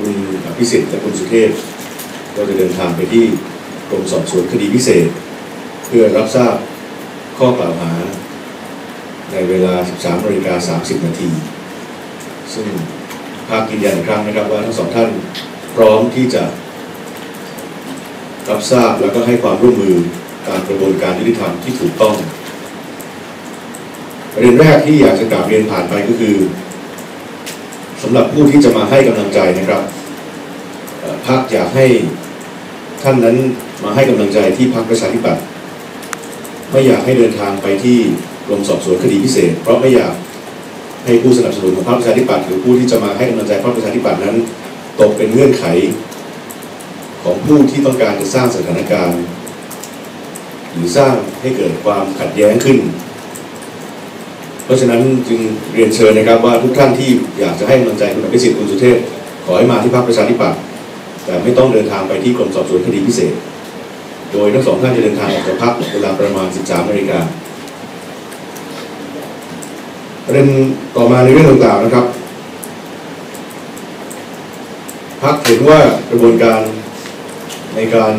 คุณอภิสิทธิ์และคุณสุเทพก็จะเดินทางไปที่กรมสอบสวนคดีพิเศษ เพื่อรับทราบข้อกล่าวหา ในเวลา 13นาฬิกา30 นาที ซึ่งภาคยืนยันอีกครั้งนะครับว่าทั้งสองท่านพร้อมที่จะ รับทราบแล้วก็ให้ความร่วมมือตามกระบวนการยุติธรรมที่ถูกต้องประเด็นแรกที่อยากจะกล่าวเรียนผ่านไปก็คือ สำหรับผู้ที่จะมาให้กำลังใจนะครับพรรคอยากให้ท่านนั้นมาให้กำลังใจที่พรรคประชาธิปัตย์ไม่อยากให้เดินทางไปที่กรมสอบสวนคดีพิเศษ เพราะไม่อยากให้ผู้สนับสนุนของพรรคประชาธิปัตย์หรือผู้ที่จะมาให้กำลังใจพรรคประชาธิปัตย์นั้น ตกเป็นเงื่อนไข ของผู้ที่ต้องการจะสร้างสถานการณ์ หรือสร้างให้เกิดความขัดแย้งขึ้น เพราะฉะนั้นจึงเรียนเชิญนะครับว่าทุกท่านที่อยากจะให้กำลังใจคุณอภิสิทธิ์คุณสุเทพขอให้มาที่พรรคประชาธิปัตย์แต่ไม่ต้องเดินทางไปที่กรมสอบสวนคดีพิเศษ โดยทั้งสองท่านจะเดินทางออกจากพรรคเวลาประมาณ 13นาฬิกาประเด็นต่อมาในเรื่องต่างๆนะครับพรรคเห็นว่ากระบวนการในการ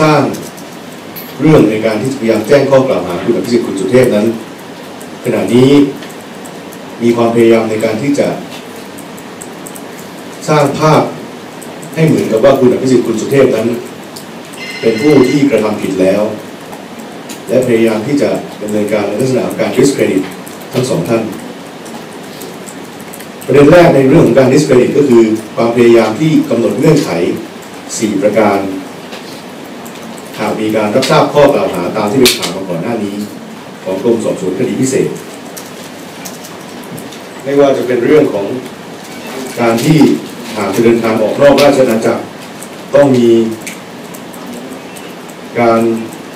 สร้าง เรื่องในการที่พยายามแจ้งข้อกล่าวหาคุณอภิสิทธิ์คุณสุเทพนั้น ขณะนี้มีความพยายามในการที่จะ สร้างภาพให้เหมือนกับว่าคุณอภิสิทธิ์คุณสุเทพนั้น เป็นผู้ที่กระทำผิดแล้ว และพยายามที่จะดำเนินการในลักษณะของการ discredit ทั้งสองท่าน ประเด็นแรกในเรื่องของการ discredit ก็คือความพยายามที่กำหนดเงื่อนไข 4 ประการ หากมีการรับทราบข้อกล่าวหาตามที่เป็นข่าวมาก่อนหน้านี้ ของกรมสอบสวนคดีพิเศษ ไม่ว่าจะเป็นเรื่องของการที่หากจะเดินทางออกนอกราชอาณาจักรต้องมีการ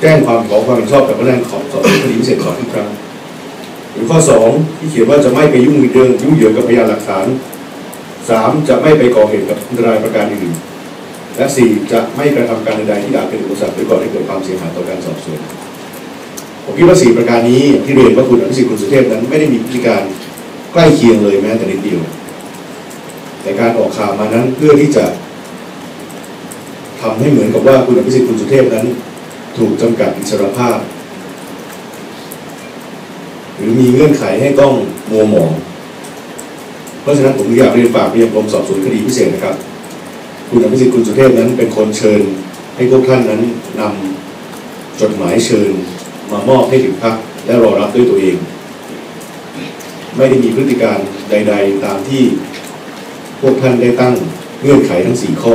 แจ้งความขอความเห็นชอบกับพนักงานของสอบสวนคดีพิเศษก่อนทุกครั้งหรือข้อ 2 ที่เขียนว่าจะไม่ไปยุ่งเรื่องยุ่งเหยิงกับพยานหลักฐาน 3. จะไม่ไปก่อเหตุกับอันตรายประการอื่น และ 4. จะไม่กระทำการใดๆที่อาจเป็นอุปสรรคหรือก่อให้เกิดความเสียหายต่อการสอบสวนผมคิดว่า4ประการนี้ที่เรียนว่าคุณอภิสิทธิ์คุณสุเทพนั้นไม่ได้มีพฤติการใกล้เคียงเลยแม้แต่นิดเดียว แต่การออกข่าวมานั้นเพื่อที่จะทำให้เหมือนกับว่าคุณอภิสิทธิ์คุณสุเทพนั้น ถูกจำกัดอิสรภาพ หรือมีเงื่อนไขให้ต้องมัวหมอง เพราะฉะนั้นผมอยากเรียนฝากไปยังกรมสอบสวนคดีพิเศษนะครับ คุณอภิสิทธิ์คุณสุเทพนั้นเป็นคนเชิญ ให้พวกท่านนั้นนำจดหมายเชิญมามอบให้ถึงพักและรอรับด้วยตัวเอง ไม่ได้มีพฤติการใด ๆ ตามที่พวกท่านได้ตั้งเงื่อนไขทั้งสี่ข้อ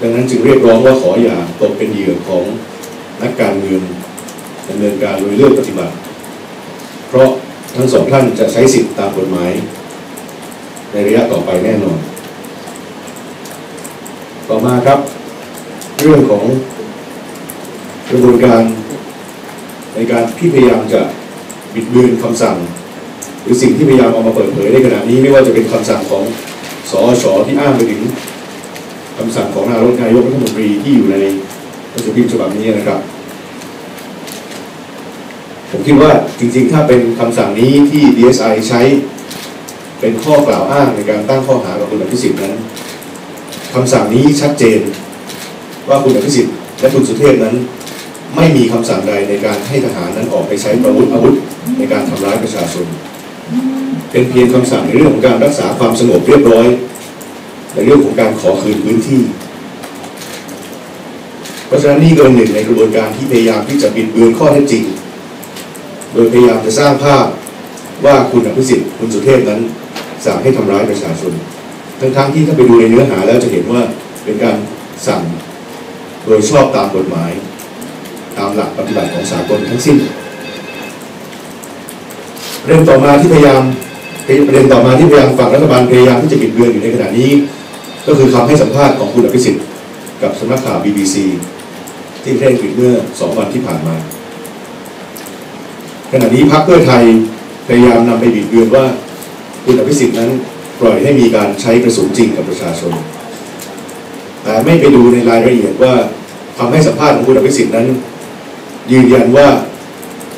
ดังนั้นจึงเรียกร้องว่าขออย่าตกเป็นเหยื่อของนักการเมืองดำเนินการโดยเลือกปฏิบัติ เพราะทั้งสองท่านจะใช้สิทธิตามกฎหมาย ในระยะต่อไปแน่นอน ต่อมาครับ เรื่องของกระบวนการในการที่พยายามจะบิดเบือนคำสั่ง หรือสิ่งที่พยายามเอามาเปิดเผยในขณะนี้ไม่ว่าจะเป็นคำสั่งของสอชที่อ้างไปถึงคำสั่งของนายกนายกรัฐมนตรีที่อยู่ในหนังสือพิมพ์ฉบับนี้นะครับ ผมคิดว่าจริงๆ ถ้าเป็นคำสั่งนี้ที่ DSI ใช้เป็นข้อกล่าวอ้างในการตั้งข้อหากับคุณอภิสิทธิ์นั้น คำสั่งนี้ชัดเจน ว่าคุณอภิสิทธิ์และคุณสุเทพนั้น ไม่มีคำสั่งใดในการให้ทหารนั้นออกไปใช้อาวุธอาวุธในการทำร้ายประชาชน เป็นเพียงคำสั่งในเรื่องของการรักษาความสงบเรียบร้อย ในเรื่องของการขอคืนพื้นที่ เพราะฉะนั้นนี่ก็เป็นหนึ่งในกระบวนการที่พยายามที่จะบิดเบือนข้อเท็จจริง โดยพยายามจะสร้างภาพว่าคุณอภิสิทธิ์คุณสุเทพนั้นสั่งให้ทำร้ายประชาชน ทั้งๆที่ถ้าไปดูในเนื้อหาแล้วจะเห็นว่าเป็นการสั่งโดยชอบตามกฎหมาย ตามหลักปฏิบัติของสากลทั้งสิ้นประเด็นต่อมาที่พยายามประเด็นต่อมาที่พยายามฝั่งรัฐบาลพยายามที่จะบิดเบือนอยู่ในขณะนี้ ก็คือคำให้สัมภาษณ์ของคุณอภิสิทธิ์กับสำนักข่าว BBC ที่ประเทศอังกฤษเมื่อสองวันที่ผ่านมา ขณะนี้พรรคเพื่อไทยพยายามนำไปบิดเบือนว่าคุณอภิสิทธิ์นั้น ปล่อยให้มีการใช้กระสุนจริงกับประชาชน แต่ไม่ไปดูในรายละเอียดว่าคำให้สัมภาษณ์ของคุณอภิสิทธิ์นั้น ยืนยันว่า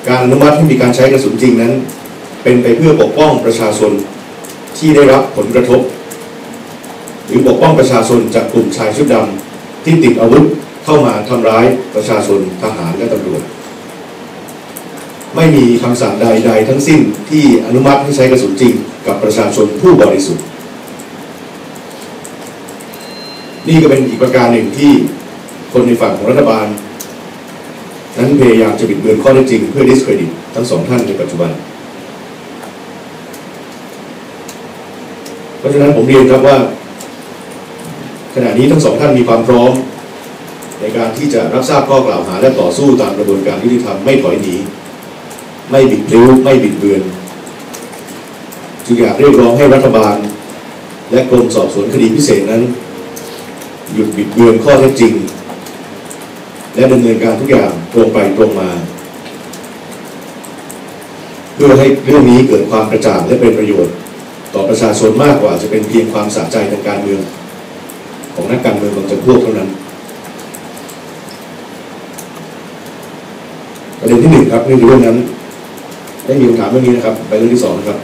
การอนุมัติให้มีการใช้กระสุนจริงนั้น เป็นไปเพื่อปกป้องประชาชนที่ได้รับผลกระทบ หรือปกป้องประชาชนจากกลุ่มชายชุดดำที่ติดอาวุธเข้ามาทำร้ายประชาชนทหารและตำรวจ ไม่มีคำสั่งใด ๆ ทั้งสิ้นที่อนุมัติให้ใช้กระสุนจริง กับประชาชนผู้บริสุทธิ์ นี่ก็เป็นอีกประการหนึ่งที่คนในฝั่งของรัฐบาล นั้นพยายามจะบิดเบือนข้อเท็จจริง เพื่อ discredit ทั้งสองท่านในปัจจุบัน เพราะฉะนั้นผมเรียนครับว่า ขณะนี้ทั้งสองท่านมีความพร้อมในการที่จะรับทราบข้อกล่าวหาและต่อสู้ตามกระบวนการยุติธรรมไม่ถอยหนี ไม่บิดพลิ้วไม่บิดเบือนจึงอยากเรียกร้องให้รัฐบาล และกรมสอบสวนคดีพิเศษนั้น หยุดบิดเบือนข้อเท็จจริง และดำเนินการทุกอย่างตรงไปตรงมา เพื่อให้เรื่องนี้เกิดความกระจ่างและเป็นประโยชน์ ต่อประชาชนมากกว่าจะเป็นเพียงความสะใจทางการเมือง ของนักการเมืองบางจำพวกเท่านั้นประเด็นที่หนึ่งครับนี่คือเรื่องนั้น ได้มีคำถามเรื่องนี้นะครับ ไปเรื่องที่สองนะครับ